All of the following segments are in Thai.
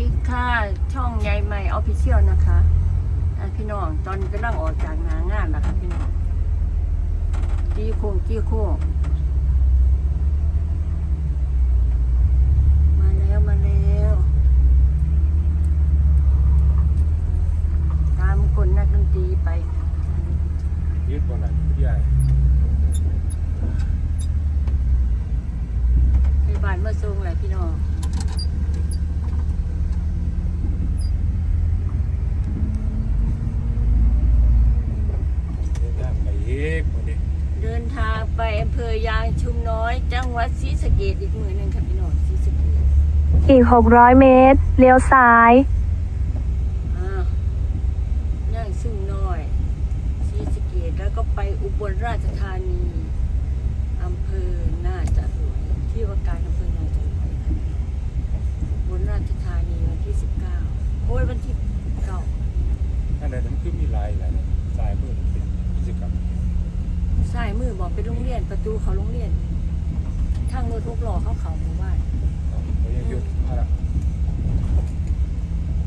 ดีค่ะ ช่องยายใหม่ออฟฟิเชียลนะคะพี่น้องตอนนี้กำลังออกจากงานงานนะคะพี่น้องจี้โค้งจี้โค้งมาแล้วมาแล้ว ตามคนนักดนตรีไป ยืดบนไหนพี่ใหญ่ ไปบ้านเมื่อทรงแหละพี่น้อง เดินทางไปเอกมาดิ เดินทางไปอำเภอยางชุมน้ อยจังหวัดศรีสะเกดอีกมือหนึ่งค่ะพี่น้องศรีสะเกดอีก 600 เมตร เลี้ยวซ้าย อ่าย่างซุ่มน้อยศรีสะเกดแล้วก็ไปอุบลราชธานีอำเภอน่าจะรวยที่ว่าการอำเภอน่าจะรวยค่ะอุบลราชธานีวันที่สิบเก้าโอ้ยวันที่เก้าอันไหนมันคือมีลายอะไรเนี่ยสายมือเป็นกิจกรรม สายมือบอกเป็นโรงเรียนประตูเขาโรงเรียน ทางรถทุกล้อเขาเขาหมู่บ้านเขายังหยุดมาละ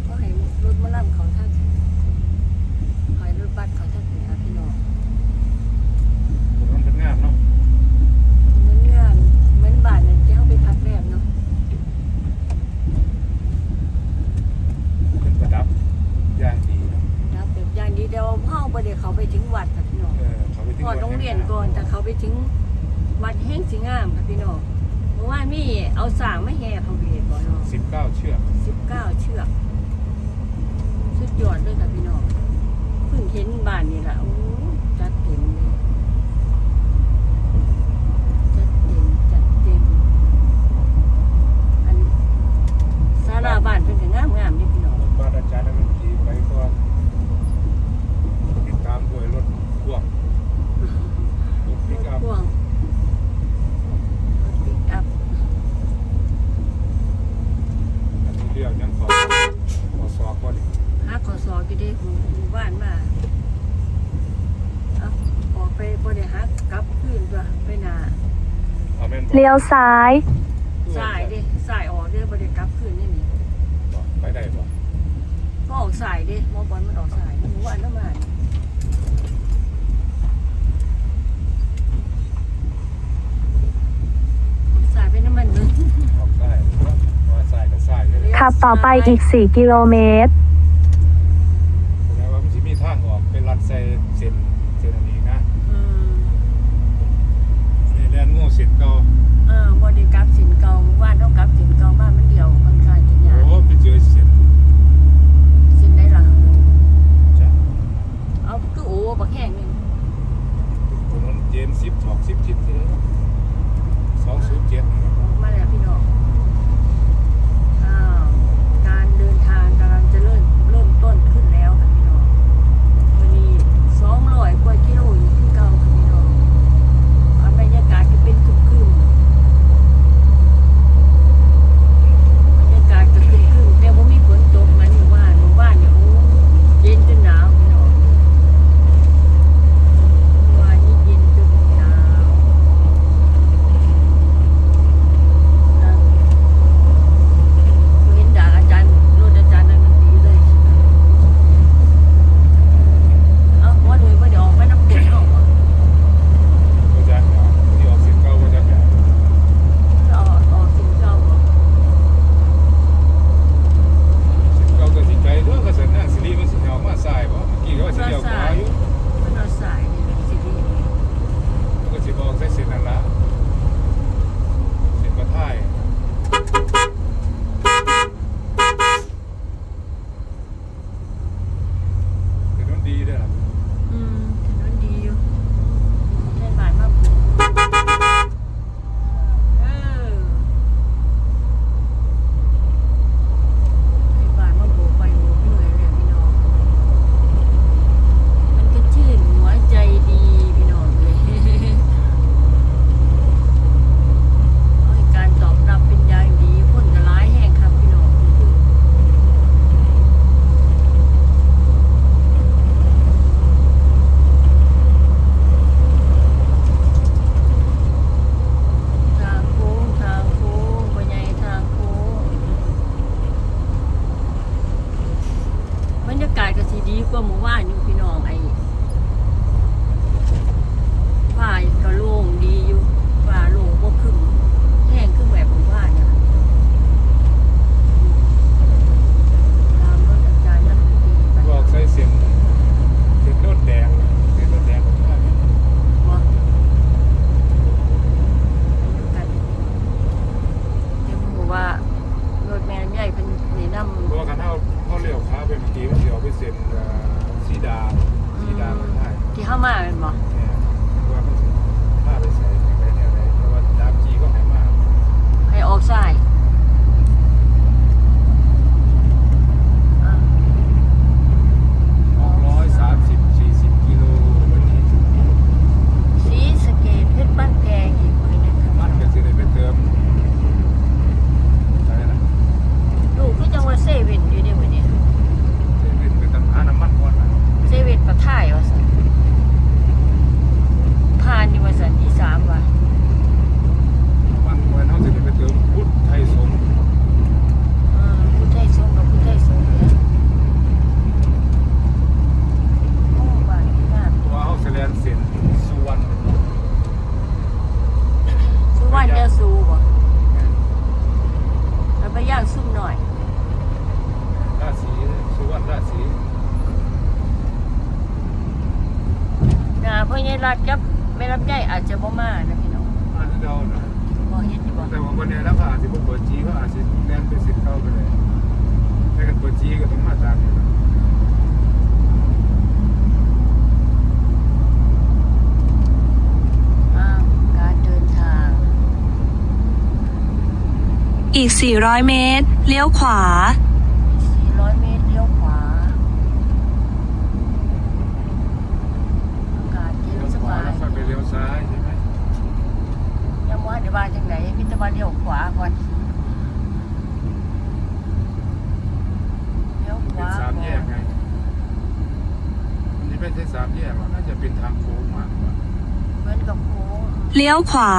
ก็ให้รถมาล่ำเขาท่านขอยรถบัสเขาท่านเนี่ยพี่น้องคนนั้นเป็นงามเนาะเหมือนงานเหมือนบ้านนั่นที่เขาไปพักแรมเนาะเป็นประดับย่างดีเนาะนะแบบอย่างดีเดียวเข้าไปเดี๋ยวเขาไปถึงวัดค่ะพี่น้องเออเขาไปถึงพอดโรงเรียนก่อนแต่เขาไปถึง วัดแห้งสิงามค่ะพี่น้องเพราะว่ามีเอาสร้างไม่แห่เขาเวทบ่เนาะสิบเก้าเชือกสิบเก้าเชือก สุดยอดเลยค่ะพี่น้องเพิ่งเห็นบ้านนี่แหละโอ้จัดเต็มเลยจัดเต็มจัดเต็ม อันศาลาบ้านเป็นก็งามงามๆนี่พี่น้อง รถบ้านอาจารย์นักดนตรีไปก่อนติดตามด้วยรถพ่วงรถปิกอัพ พ่วงรถปิกอัพ อันนี้เรียกยังขอขอสอบว่าดิ ฮักขอสอกี่เด้หมู่หมู่บ้านมาเอาออกไปบ่ได้ฮักกลับคืนตัวไปหนา เอาแม่นบอกเลี้ยวซ้าย สายเด้สายออกเด้บ่ได้กลับคืนนี่นี่บอกไปได้บอกก็ออกสายเด้หมอบอลมันออกสายหมู่บ้านน้ำมันออกสายไปน้ำมันนึงออกได้มาสายกับสายเลยขับต่อไปอีก 4 กิโลเมตรแสดงว่ามันจะมีทางออกเป็นรัดใส่เส้นเส้นอันนี้นะ อืม นี่เรียนโง่เสร็จเก่า เออบริกรับสินเก่าว่านต้องกลับสินเก่าบ้านมันเดียวค่อนข้างจะยาก โอ้ไปเจอเส้น สินได้หรอ จ้ะ เอาคือโอ้ บักแห้งหนึงถนนเจนสิบถอกสิบทิศเลยสองศูนย์เจ็ด ออกมาแล้วพี่น้องอ้าวการเดินทางกำลัง ราะยายรัดกับไม่รับใจอาจจะบ่มานะพี่น้องมาที่เรานะบ่เห็นอยู่บ่แต่ว่าวันนี้แล้วก็อาจจะเปิดจีก็อาจจะแลนเป็นสิทธิ์เข้าไปเลยแต่กันเปิดจีก็ต้องมาตามอยู่นะอ้าวการเดินทางอีก 400 เมตร เลี้ยวขวา 400 เมตรเลี้ยวขวา อากาศเย็น เลี้ยว ส ขวา บาย แล้วค่อยไป เลี้ยวซ้ายใช่ไหมยังว่าเดี๋ยวว่าจังไหนพิจารณาเลี้ยวขวาก่อนเลี้ยวขเป็นวาสามก่แยอกนไงอันนี้ไม่ใช่สามแยกหรอกน่าจะเป็นทางโค้งมากกว่าเหมือนกับโค้งเลี้ยวขวา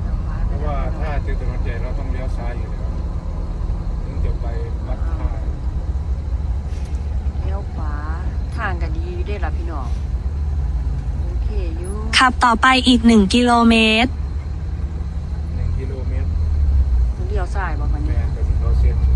เลี้ยวขวาเพราะว่าถ้าเจอถนนใหญ่เราต้อง ขับต่อไปอีก 1 กิโลเมตร หนึ่งกิโลเมตร เลี้ยวซ้ายบอกมันแนี่น